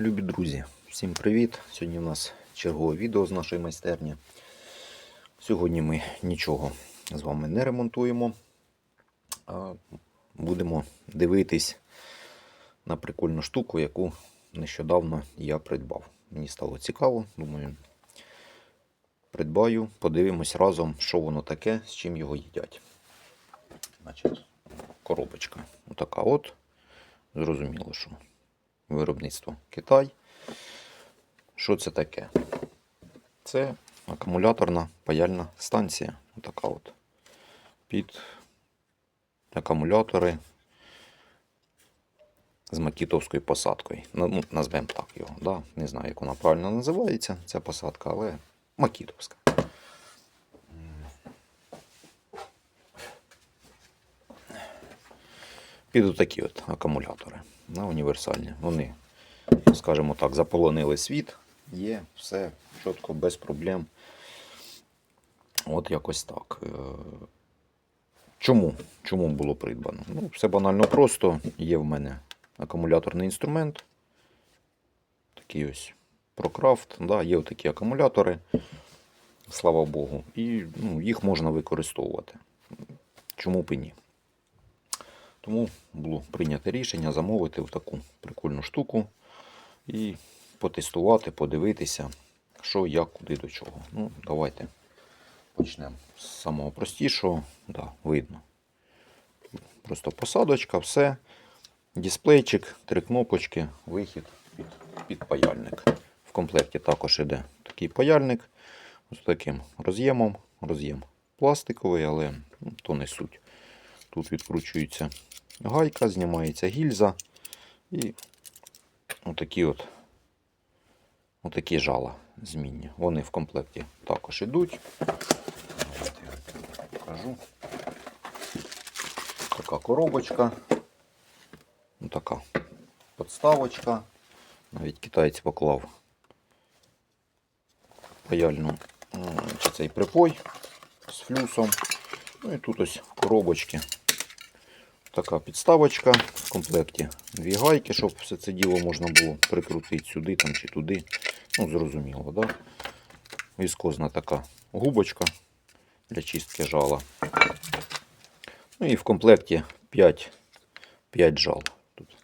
Любі друзі, всім привіт! Сьогодні у нас чергове відео з нашої майстерні. Сьогодні ми нічого з вами не ремонтуємо, а будемо дивитись на прикольну штуку, яку нещодавно я придбав. Мені стало цікаво, думаю, придбаю, подивимось разом, що воно таке, з чим його їдять. Значить, коробочка. Отака от. Зрозуміло, що виробництво Китай. Що це таке? Це акумуляторна паяльна станція. Така от. Під акумулятори з макітовською посадкою. Ну, ну, назвемо так його. Да? Не знаю, як вона правильно називається, ця посадка, але макітовська. Підуть такі от акумулятори на універсальні. Вони, скажімо так, заполонили світ. Є все чітко, без проблем. От якось так. Е, Чому? Чому було придбано? Ну, все банально просто. Є в мене акумуляторний інструмент. Такий ось прокрафт. Да, є такі акумулятори, слава Богу. І ну, їх можна використовувати. Чому б і ні? Тому було прийнято рішення замовити в таку прикольну штуку і потестувати, подивитися, що, як, куди до чого. Ну, давайте почнемо з самого простішого. Да, видно. Просто посадочка, все. Дисплейчик, три кнопочки, вихід під, під паяльник. В комплекті також йде такий паяльник з таким роз'ємом. Роз'єм пластиковий, але ну, то не суть. Тут відкручується гайка, знімається гільза і отакі от отакі жала змінні. Вони в комплекті також йдуть. Я покажу. Така коробочка. Ну, така подставочка. Навіть китаєць поклав паяльну цей припой з флюсом. Ну і тут ось коробочки. Така підставочка в комплекті. Дві гайки, щоб все це діло можна було прикрутити сюди там, чи туди. Ну, зрозуміло, да? Віскозна така губочка для чистки жала. Ну і в комплекті 5, 5 жал. Тут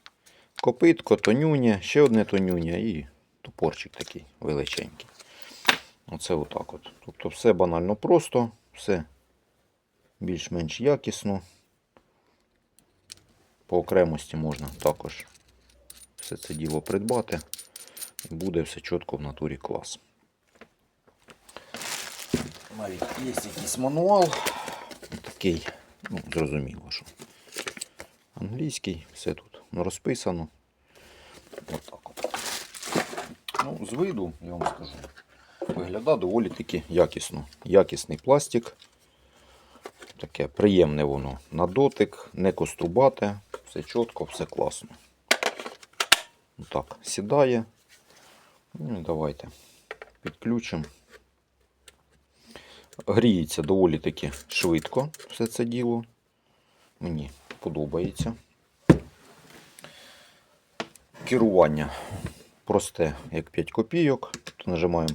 копитко, тонюня, ще одне тонюня і топорчик такий величенький. Оце отак от. Тобто все банально просто, все більш-менш якісно. По окремості можна також все це діло придбати. І буде все чітко в натурі клас. Навіть є якийсь мануал. Такий, ну, зрозуміло, що англійський, все тут розписано. Отак от. Ну, з виду, я вам скажу, виглядає доволі таки якісно. Якісний пластик. Таке приємне воно на дотик, не кострубате, все чітко, все класно. Так, сідає. Ну, давайте підключимо. Гріється доволі таки швидко все це діло. Мені подобається. Керування просте, як 5 копійок. То нажимаємо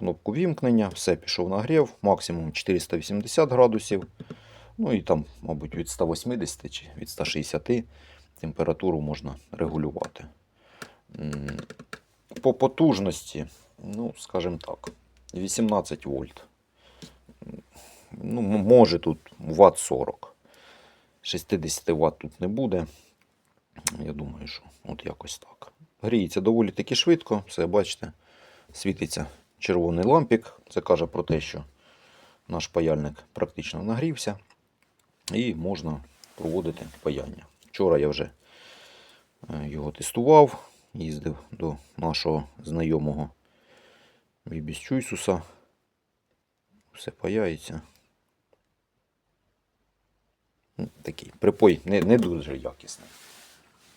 кнопку вімкнення, все пішов нагрів, максимум 480 градусів. Ну і там, мабуть, від 180 чи від 160 температуру можна регулювати. По потужності, ну, скажімо так, 18 вольт. Ну, може тут Вт 40. 60 Вт тут не буде. Я думаю, що от якось так. Гріється доволі таки швидко, все бачите, світиться червоний лампік. Це каже про те, що наш паяльник практично нагрівся і можна проводити паяння. Вчора я вже е, його тестував, їздив до нашого знайомого Бібісчуйсуса. Все паяється. Ну, Такий припой не, не дуже якісний.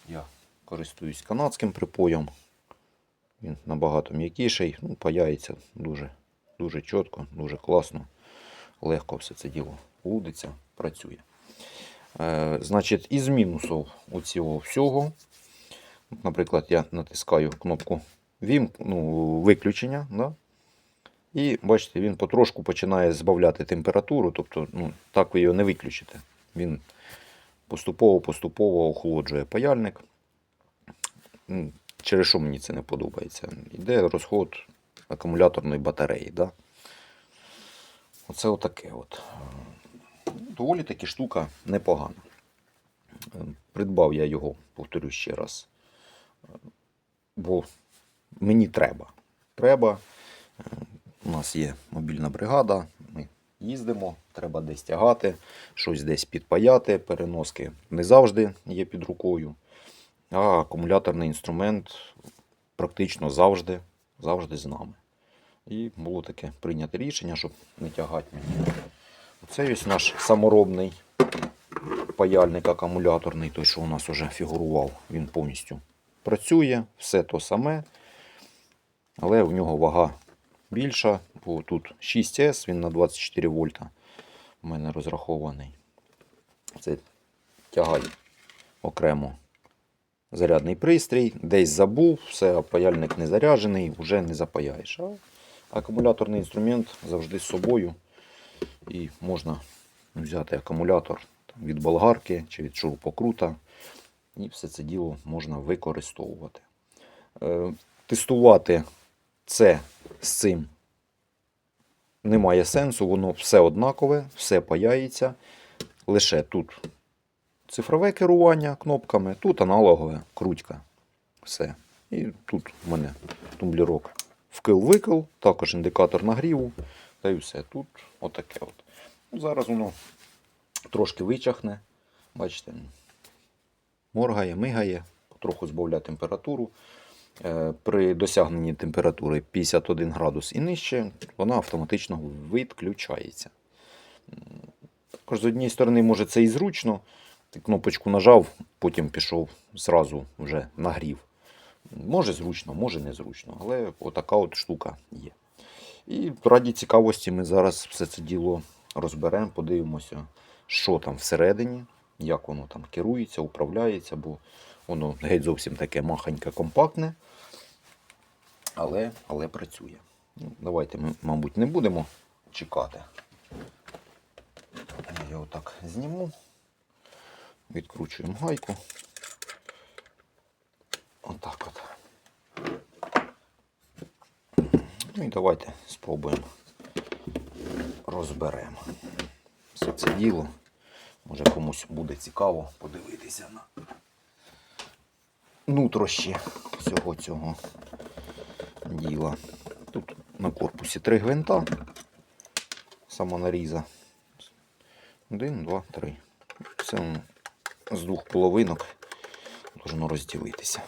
Я користуюсь канадським припоєм. Він набагато м'якіший, ну, паяється дуже, дуже чітко, дуже класно. Легко все це діло лудиться, працює. Е, значить, із мінусів у цього всього Наприклад, я натискаю кнопку вім, ну, виключення. Да? І бачите, він потрошку починає збавляти температуру, тобто ну, так ви його не виключите. Він поступово-поступово охолоджує паяльник. Через що мені це не подобається? Йде розход акумуляторної батареї. Да? Оце отаке. От. Доволі таки штука непогана. Придбав я його, повторю ще раз. Бо мені треба. Треба. У нас є мобільна бригада, ми їздимо, треба десь тягати, щось десь підпаяти, переноски не завжди є під рукою. А акумуляторний інструмент практично завжди, завжди з нами. І було таке прийняте рішення, щоб не тягати мені. Оце ось наш саморобний паяльник акумуляторний, той, що у нас вже фігурував, він повністю працює, все то саме, але в нього вага більша, бо тут 6С, він на 24 вольта у мене розрахований. Це тягає окремо зарядний пристрій, десь забув, все, паяльник не заряджений, вже не запаяєш. А акумуляторний інструмент завжди з собою. І можна взяти акумулятор від болгарки чи від шурупокрута. І все це діло можна використовувати. Е, тестувати це з цим немає сенсу, воно все однакове, все паяється. Лише тут цифрове керування кнопками, тут аналогове крутька. Все. І тут в мене тумблірок вкил-викил, також індикатор нагріву. Та й все. Тут отаке. От. Ну, Зараз воно трошки вичахне. Бачите, моргає, мигає, потроху збавляє температуру. Е, При досягненні температури 51 градус і нижче, вона автоматично відключається. Також з однієї сторони, може це і зручно. Кнопочку нажав, потім пішов зразу вже нагрів. Може зручно, може незручно, але отака от штука є. І раді цікавості ми зараз все це діло розберемо, подивимося, що там всередині, як воно там керується, управляється, бо воно геть зовсім таке маханьке, компактне, але, але працює. Ну, давайте ми, мабуть, не будемо чекати. Я його так зніму. Відкручуємо гайку. Отак от. Ну і давайте спробуємо розберемо все це діло. Може комусь буде цікаво подивитися на нутрощі всього цього діла. Тут на корпусі три гвинта самонаріза. Один, два, три. Воно з двох половинок должно розділитися.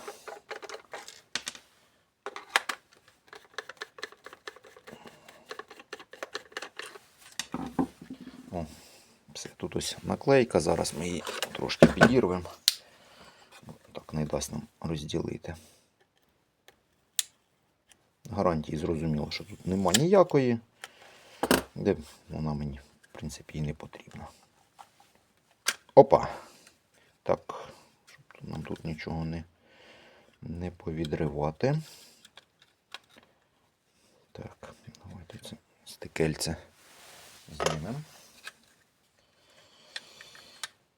О, все, тут ось наклейка, зараз ми її трошки підірвемо. Так не дасть нам розділити. Гарантії зрозуміло, що тут нема ніякої, де вона мені, в принципі, і не потрібна. Опа! Так, щоб нам тут нічого не, не повідривати. Так, давайте це стекельце знімемо.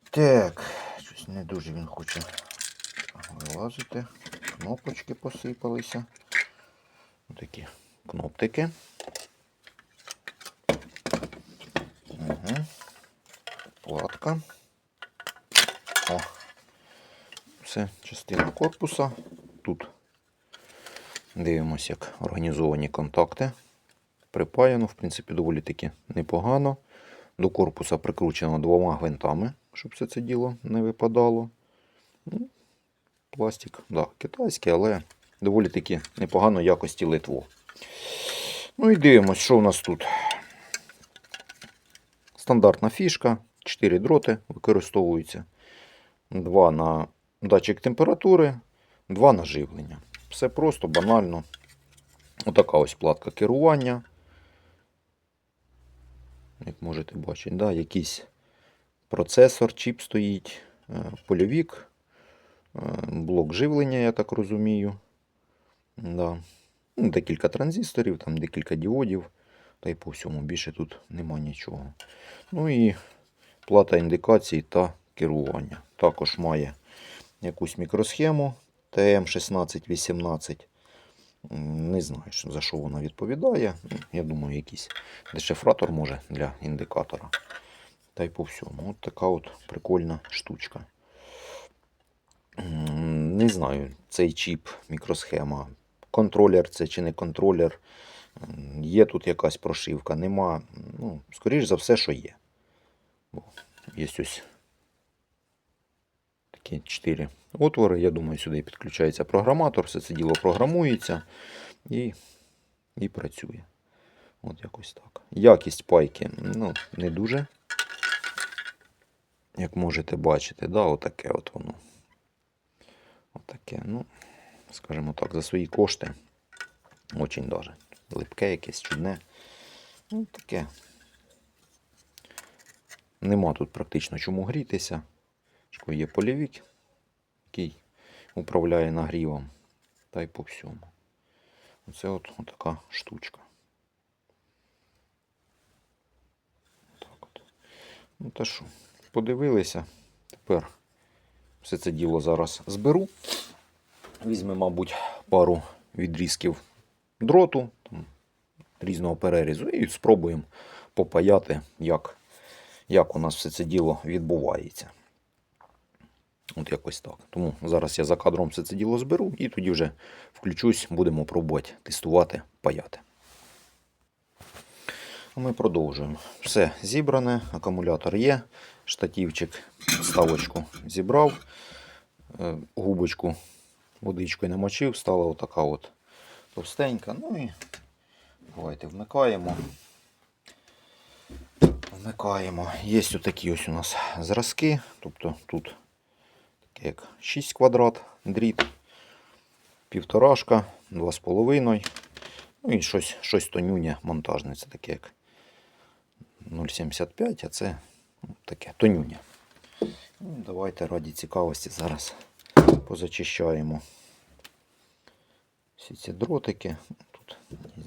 Так, щось не дуже він хоче вилазити. Кнопочки посипалися. Такі кноптики. Угу. Платка. О. Це частина корпуса. Тут дивимося, як організовані контакти. Припаяно, в принципі, доволі таки непогано. До корпуса прикручено двома гвинтами, щоб все це діло не випадало. Ну, Пластик, да, китайський, але доволі таки непогано якості литво. Ну і дивимось, що у нас тут. Стандартна фішка, 4 дроти використовуються. Два на датчик температури, два на живлення. Все просто, банально. Отака ось платка керування. Як можете бачити, да, якийсь процесор, чіп стоїть, е, польовік Е, Блок живлення, я так розумію. Да. Ну, декілька транзисторів, там декілька діодів. Та й по всьому більше тут нема нічого. Ну і плата індикацій та керування. Також має якусь мікросхему TM1618. Не знаю, за що вона відповідає. Я думаю, якийсь дешифратор може для індикатора. Та й по всьому. От така от прикольна штучка. Не знаю, цей чіп, мікросхема, контролер це чи не контролер. Є тут якась прошивка, нема. Ну, скоріш за все, що є. Бо Є ось такі чотири отвори. Я думаю, сюди підключається програматор, все це діло програмується і, і працює. От якось так. Якість пайки ну, не дуже. Як можете бачити, да, отаке от воно. Отаке, ну, скажімо так, за свої кошти. Очень даже. Липке якесь чудне. Ну, таке. Нема тут практично чому грітися. Є полівік, який управляє нагрівом. Та й по всьому. Оце от така штучка. Так от. Ну та що, подивилися. Тепер все це діло зараз зберу. Візьмемо, мабуть, пару відрізків дроту там, різного перерізу і спробуємо попаяти, як, як у нас все це діло відбувається. От якось так. Тому зараз я за кадром все це діло зберу і тоді вже включусь, будемо пробувати тестувати, паяти. Ми продовжуємо. Все зібране, акумулятор є, штативчик, ставочку зібрав, е, губочку водичкою намочив, стала отака от товстенька. Ну і давайте вмикаємо. Вмикаємо. Є ось такі ось у нас зразки. Тобто тут як 6 квадрат дріт, півторашка, 2,5. Ну і щось, щось тонюнє монтажне. Це таке як 0,75, а це ну, таке тонюнє. Ну, давайте раді цікавості зараз позачищаємо всі ці дротики. Тут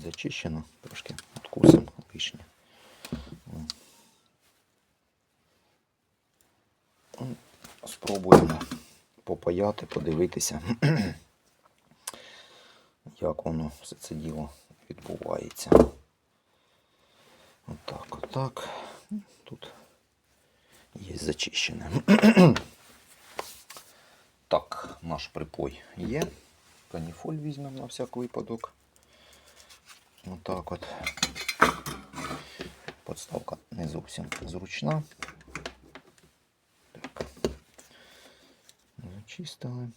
зачищено, трошки откусимо лишнє. Спробуємо попаяти, подивитися, як воно все це діло відбувається. Отак, отак. Тут є зачищене. Так, наш припой є. Каніфоль візьмемо на всяк випадок. Отак от. Подставка не зовсім зручна. Так. Зачистили.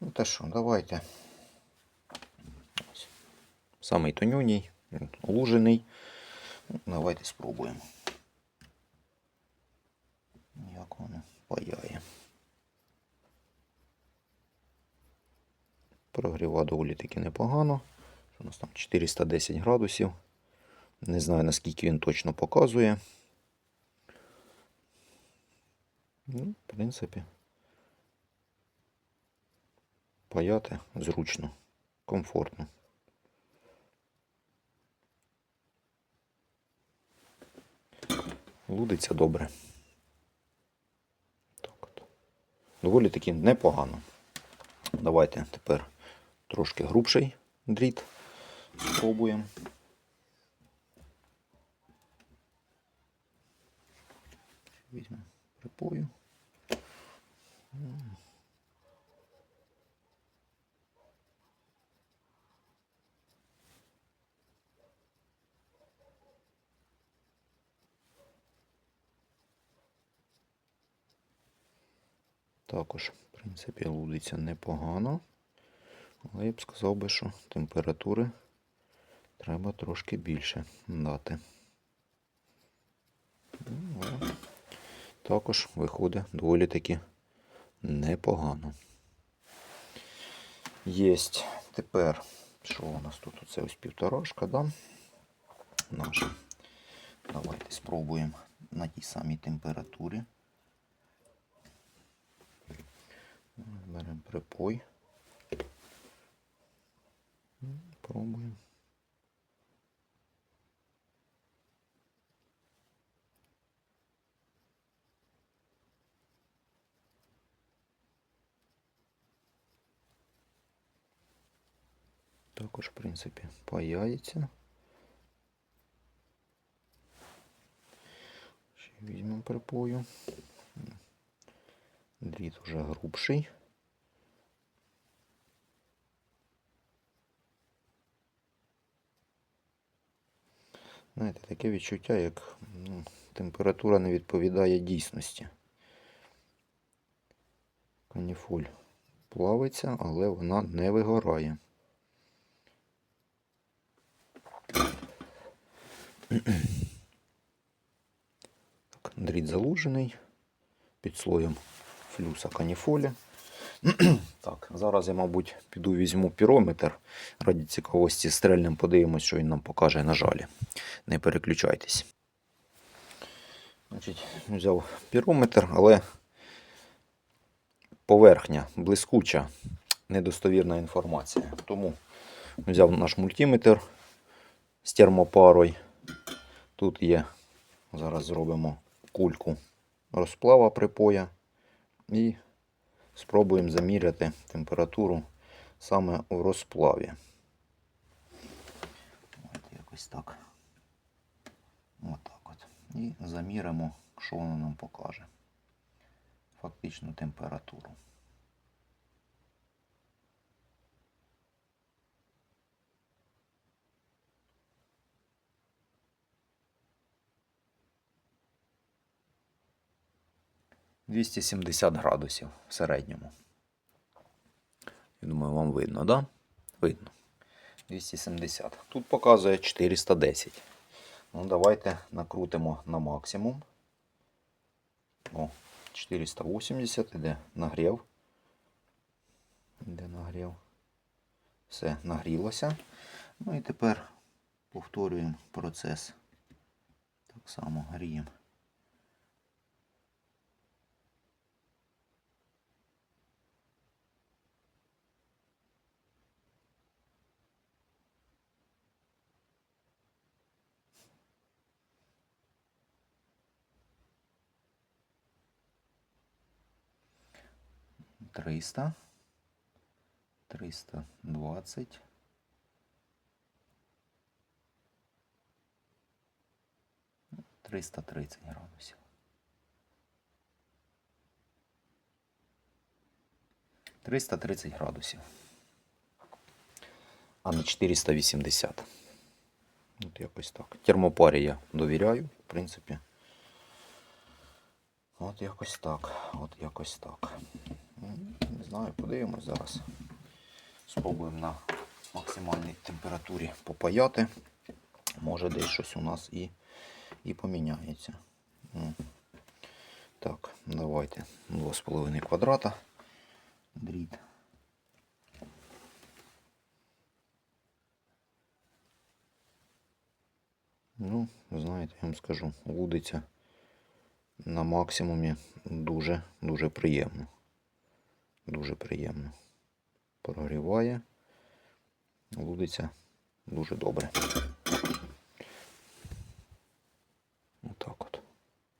Ну та що, давайте. Ось. Самий тонюній, лужений. Ну, Давайте спробуємо. Як воно паяє. Прогріва доволі таки непогано. У нас там 410 градусів. Не знаю наскільки він точно показує. Ну, в принципі, паяти зручно, комфортно. Лудиться добре. Так от. Доволі таки непогано. Давайте тепер трошки грубший дріт спробуємо. Візьмемо припою. Також, в принципі, лудиться непогано. Але я б сказав би, що температури треба трошки більше дати. Ну, також виходить доволі таки непогано. Єсть. Тепер, що у нас тут? Оце ось півторашка, да? Наша. Давайте спробуємо на тій самій температурі. Беремо припой. Пробуємо. Також, в принципі, паяється. Ще візьмемо припою. Дріт уже грубший. Знаєте, таке відчуття, як ну, температура не відповідає дійсності. Каніфоль плавиться, але вона не вигорає. Так, дріт залужений під слоєм флюса каніфолі. так, зараз я, мабуть, піду візьму пірометр. Раді цікавості стрельним подивимось, що він нам покаже на жалі. Не переключайтесь. Значить, взяв пірометр, але поверхня блискуча, недостовірна інформація. Тому взяв наш мультиметр з термопарою. Тут є, зараз зробимо кульку розплава припоя і спробуємо заміряти температуру саме у розплаві. От якось так. Отак от. І заміримо, що воно нам покаже. Фактичну температуру. – 270 градусів в середньому. Я думаю, вам видно, да? Видно. 270. Тут показує 410. Ну, давайте накрутимо на максимум. О, 480 іде нагрів. Іде нагрів. Все, нагрілося. Ну і тепер повторюємо процес. Так само гріємо. Триста. Триста двадцять. Триста тридцять градусів. Триста тридцять градусів. А не 480. От якось так. Термопарі я довіряю, в принципі. От якось так. От якось так. Знаю, подивимось зараз. Спробуємо на максимальній температурі попаяти. Може десь щось у нас і, і поміняється. Так, давайте 2,5 квадрата. Дріт. Ну, знаєте, я вам скажу, лудиться на максимумі дуже дуже приємно. Дуже приємно. Прогріває. Лудиться дуже добре. Отак от.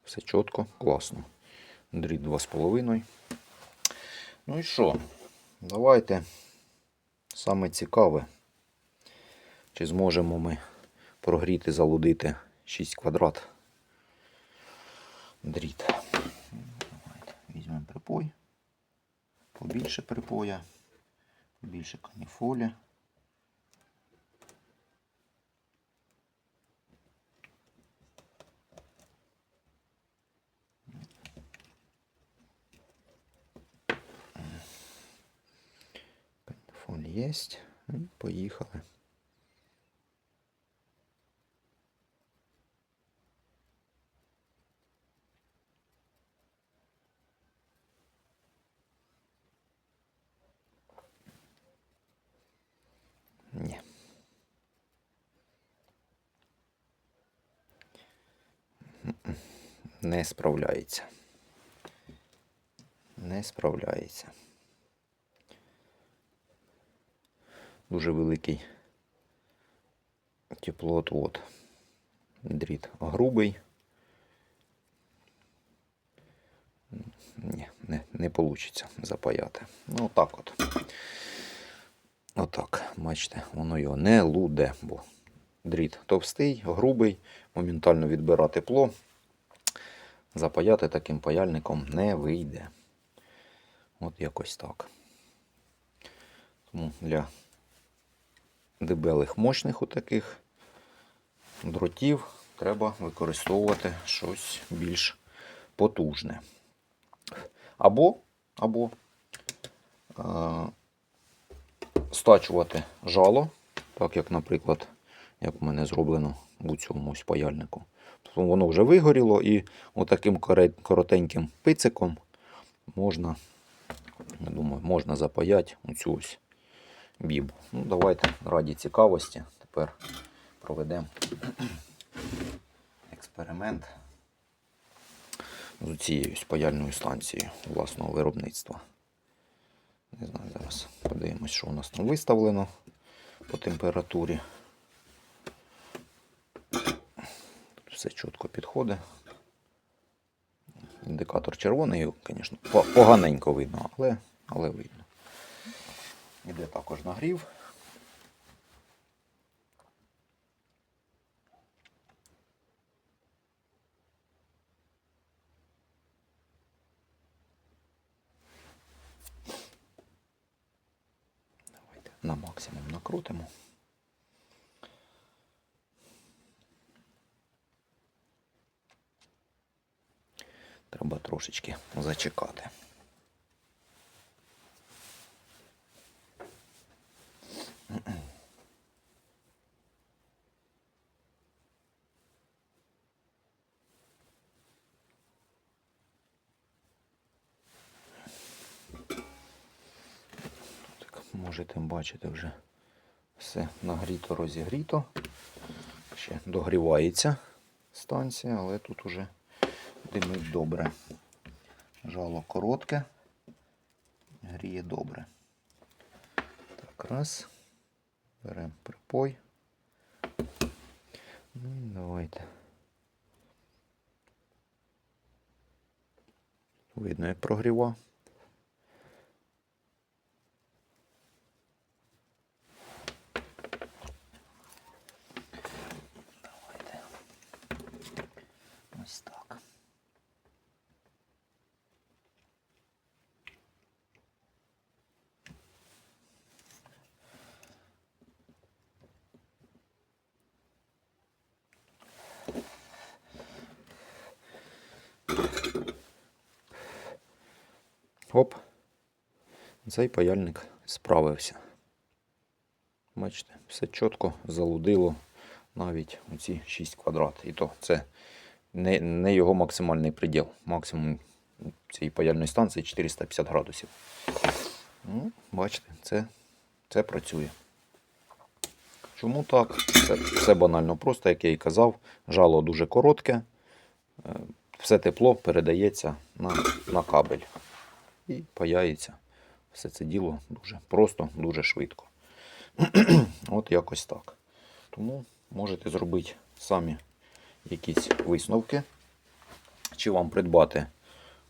Все чітко, класно. Дріт 2,5. Ну і що? Давайте саме цікаве. Чи зможемо ми прогріти, залудити 6 квадрат дріт. Давайте візьмемо припой. Побільше припоя, побільше каніфолі. Каніфоль є. Поїхали. Ні. Не справляється. Не справляється. Дуже великий теплоотвод. Дріт грубий. Ні, не, не вийде запаяти. Ну, отак от. Отак, бачите, воно його не луде, бо дріт товстий, грубий, моментально відбира тепло. Запаяти таким паяльником не вийде. От якось так. Тому для дебелих мощних отаких дротів треба використовувати щось більш потужне. Або, або е, стачувати жало, так як, наприклад, як у мене зроблено у цьому паяльнику. Воно вже вигоріло і отаким коротеньким пициком можна, я думаю, можна запаяти оцю ось бібу. Ну, давайте раді цікавості тепер проведемо експеримент з цією паяльною станцією власного виробництва. Не знаю, зараз подивимось, що у нас там виставлено по температурі. Тут все чітко підходить. Індикатор червоний, звісно, поганенько видно, але, але видно. Іде також нагрів. Давайте на максимум накрутимо. Треба трошечки зачекати. Так, можете бачити вже все нагріто, розігріто. Ще догрівається станція, але тут уже димить добре. Жало коротке, гріє добре. Так, раз. Беремо припой. Ну, і давайте. Видно, як прогріва. Оп. Цей паяльник справився. Бачите, все чітко залудило навіть оці 6 квадрат. І то це не, не його максимальний приділ. Максимум цієї паяльної станції 450 градусів. Ну, бачите, це, це працює. Чому так? Це все банально просто, як я і казав. Жало дуже коротке. Все тепло передається на, на кабель. І паяється. Все це діло дуже просто, дуже швидко. От якось так. Тому можете зробити самі якісь висновки. Чи вам придбати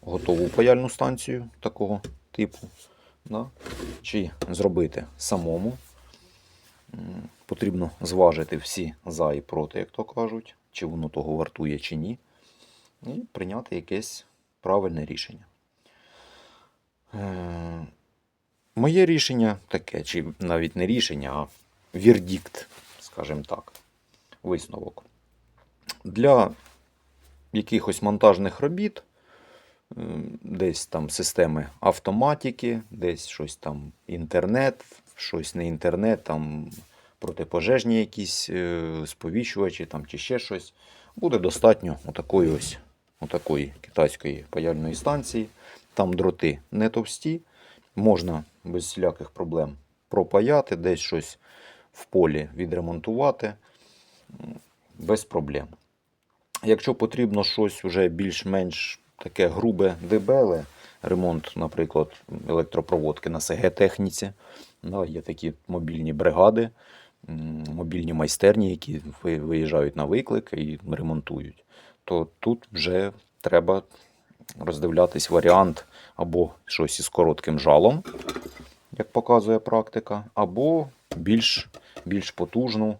готову паяльну станцію такого типу, да? чи зробити самому. Потрібно зважити всі за і проти, як то кажуть, чи воно того вартує, чи ні. І прийняти якесь правильне рішення. Е, Моє рішення таке, чи навіть не рішення, а вердикт, скажімо так, висновок. Для якихось монтажних робіт, е, десь там системи автоматики, десь щось там інтернет, щось не інтернет, там протипожежні якісь е, сповіщувачі там, чи ще щось, буде достатньо отакої ось отакої китайської паяльної станції. Там дроти не товсті, можна без всіляких проблем пропаяти, десь щось в полі відремонтувати без проблем. Якщо потрібно щось вже більш-менш таке грубе дебеле, ремонт, наприклад, електропроводки на СГ-техніці, да, є такі мобільні бригади, мобільні майстерні, які виїжджають на виклик і ремонтують, то тут вже треба роздивлятись варіант або щось із коротким жалом, як показує практика, або більш, більш потужну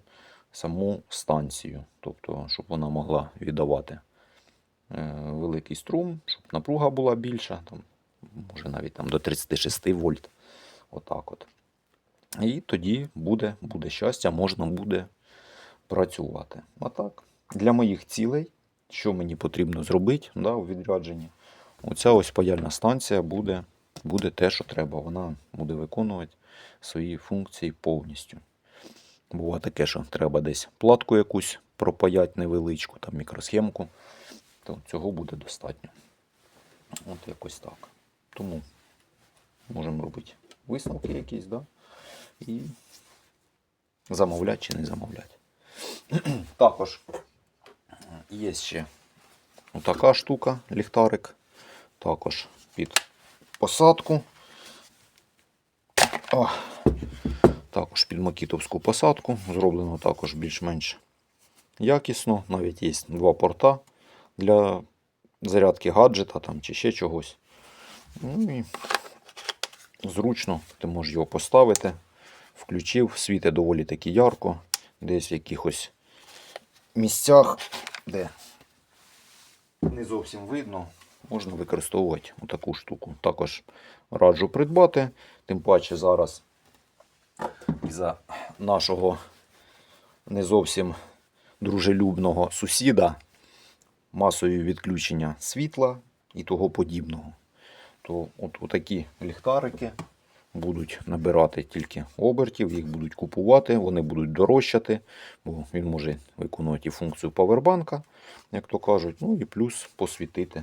саму станцію, тобто, щоб вона могла віддавати е, великий струм, щоб напруга була більша, там, може навіть там до 36 вольт. Отак от. І тоді буде, буде щастя, можна буде працювати. А так, для моїх цілей, що мені потрібно зробити да, у відрядженні, оця ось паяльна станція буде, буде те, що треба. Вона буде виконувати свої функції повністю. Буває таке, що треба десь платку якусь пропаять невеличку, там мікросхемку, то цього буде достатньо. От якось так. Тому можемо робити висновки якісь, да? і замовляти чи не замовляти. Також є ще така штука, ліхтарик. Також під посадку. О, також під макітовську посадку. Зроблено також більш-менш якісно. Навіть є два порта для зарядки гаджета там, чи ще чогось. Ну і зручно, ти можеш його поставити, включив, світить доволі таки ярко, десь в якихось місцях, де не зовсім видно, можна використовувати таку штуку. Також раджу придбати, тим паче зараз за нашого не зовсім дружелюбного сусіда масові відключення світла і того подібного. То от такі ліхтарики будуть набирати тільки обертів, їх будуть купувати, вони будуть дорожчати, бо він може виконувати функцію павербанка, як то кажуть. Ну і плюс посвітити.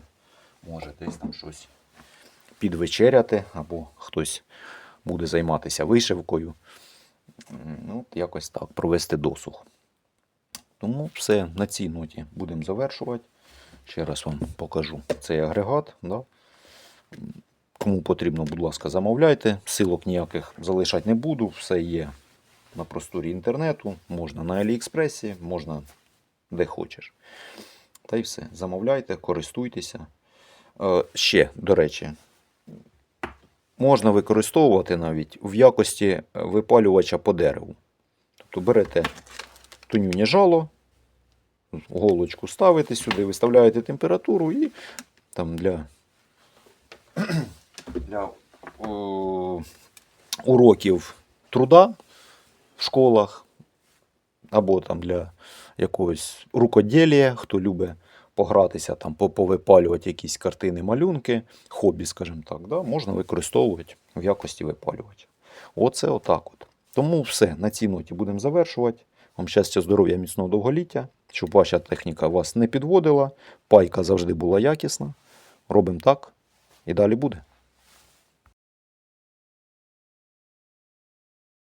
Може десь там щось підвечеряти, або хтось буде займатися вишивкою. Ну, якось так, провести досуг. Тому все на цій ноті будемо завершувати. Ще раз вам покажу цей агрегат. Да? Кому потрібно, будь ласка, замовляйте. Силок ніяких залишати не буду. Все є на просторі інтернету. Можна на Аліекспресі, можна де хочеш. Та й все. Замовляйте, користуйтеся. Е, ще, до речі, можна використовувати навіть в якості випалювача по дереву. Тобто берете тонюнє жало, голочку ставите сюди, виставляєте температуру і там для, для о, уроків труда в школах або там для якогось рукоділля, хто любить погратися, там, повипалювати якісь картини, малюнки, хобі, скажімо так, да, можна використовувати в якості випалювача. Оце отак от. Тому все, на цій ноті будемо завершувати. Вам щастя, здоров'я, міцного довголіття, щоб ваша техніка вас не підводила, пайка завжди була якісна. Робимо так і далі буде.